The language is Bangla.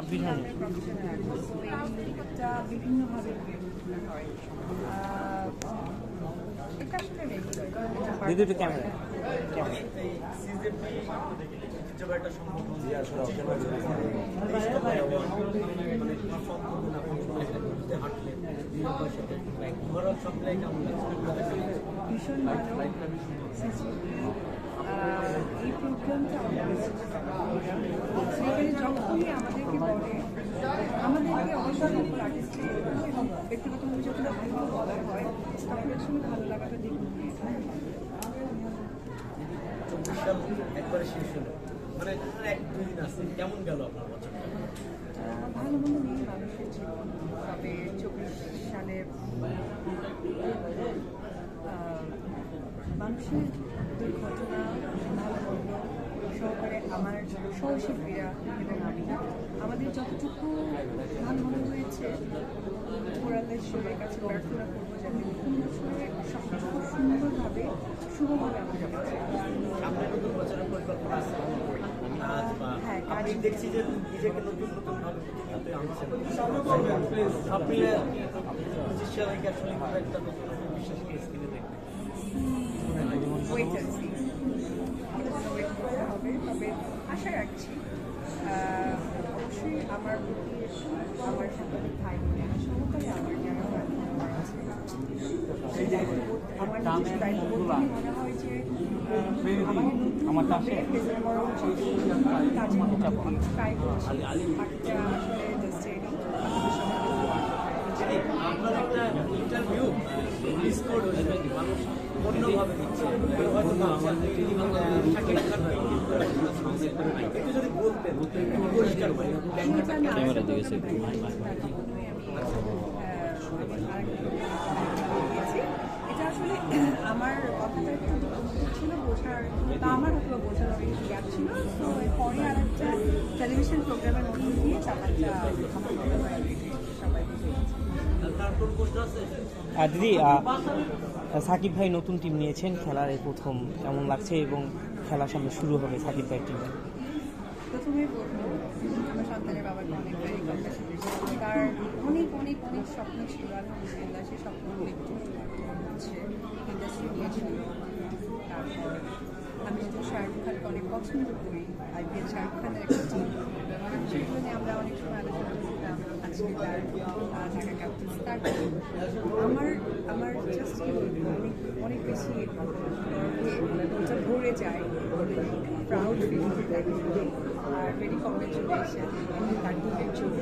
তো হয় দিদি of একটু ক্যামেরা work। এই সিজন ঐতিহ্যবাহী একটা সংগঠন পঁচিশ বছর তেইশ টাকায় award, মানে perform করবেন আপনি ঘুরতে হাঁটলে দিলীপের সাথে ওভারঅল সব মিলাই কেমন লাগছে ভীষণ ভালো আহ, এই প্রোগ্রামটা আমরা সেখানে যখনই আমাদেরকে বলে আমাদেরকে অবশ্যই সকল আর্টিস্টকে এবং ব্যক্তিগতভাবে যখন আমাদেরকে বলা হয় তখন আসলে ভালো লাগাটা দেখুন। চব্বিশ সাল একবারে শেষ হলো। মানে এক দুই দিন আছে কেমন গেল আপনার বছর? ভালো মন্দ নিয়ে মানুষের জীবন। তবে চব্বিশ সালে মানুষের দুর্ঘটনা ভালো মন্দ সহকারে আমার সহশিল্পীরা এবং আমি। আমাদের যতটুকু ভালো মন্দ হয়েছে সবার কাছে প্রার্থনা করব যাতে বছরে সব কিছু খুব সুন্দরভাবে শুভভাবে আমরা নতুন বছরের পরিকল্পনা আছে। কাজ হ্যাঁ, আমি দেখছি যে নিজেকে নতুন নতুন ভাবে প্রতিনিয়ত আনছেন সব পঁচিশ সালে আসলে একটা নতুন নতুন বিশ্বাসকে স্ক্রিনে দেখবেন ওয়েট অ্যান্ড সি ওয়েট করতে হবে তবে আশা রাখছি অবশ্যই আমার প্রতি আমার সাংবাদিক ভাই বোনেরা সহকারে আমার যারা প্রার্থনা আছে সেই দায়িত্ববোধ আমার নিজস্ব দায়িত্ববোধ নিয়ে মনে হয় যে আহ, আমাকে নতুন আমার ভাবে কাছে present করা উচিত। কাজের মধ্যে আমি ট্রাই করছি বাট আসলে জাস্ট এই যিনি আপনার একটা ইন্টারভিউ মিস করে হয়েছে মানুষ অন্যভাবে দিচ্ছে। হয়তো একটু যদি বলতেন পরিষ্কার ক্যামেরা দিয়েছে। আসলে আমার কথাটা একটু ছিল বোঝার তা আমার হয়তো বোঝার অনেক গ্যাপ ছিল। তো পরে আর একটা টেলিভিশন প্রোগ্রামের মধ্যে দিয়ে ব্যাপারটা আমার মনে হয় সবাই বুঝে আর দিদি সাকিব ভাই নতুন টিম নিয়েছেন খেলার এই প্রথম কেমন লাগছে এবং খেলা সামনে শুরু হবে সাকিব ভাই টিম প্রথমে বলব আমার সন্তানের বাবাকে অনেক তার অনেক অনেক অনেক স্বপ্ন ছিল আলহামদুলিল্লাহ সেই স্বপ্নগুলো তারপর আমি যেহেতু শাহরুখ খানকে অনেক পছন্দ করি আইপিএল শাহরুখ খানের একটা টিম সেগুলো নিয়ে আমরা অনেক সময় আলোচনা করতাম আজকে তার ঢাকা ক্যাপ্টেন্স তারপর আমার আমার জাস্ট অনেক অনেক বেশি ওটা ভরে যায় প্রাউড ফিল আর ভেরি কংগ্রেচুলেশন তার টিমের জন্য